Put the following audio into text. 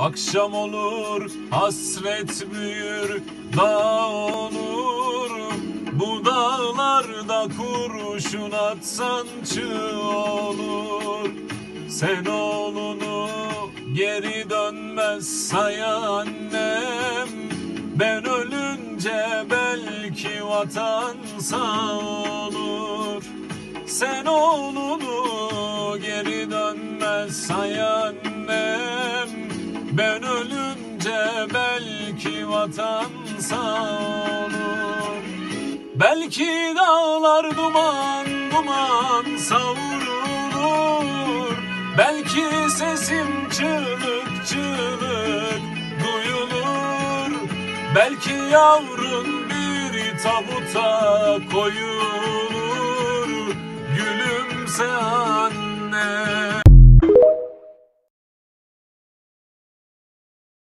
Akşam olur hasret büyür dağ olur. Bu dağlarda kurşun atsan çığ olur. Sen oğlunu geri dönmez say annem. Ben ölünce belki vatan sağ olur. Sen oğlunu geri dönmez say Ben ölünce belki vatan sağ olur Belki dağlar duman duman savrulur Belki sesim çığlık çığlık duyulur. Belki yavrun bir tabuta koyulur. Gülümse anne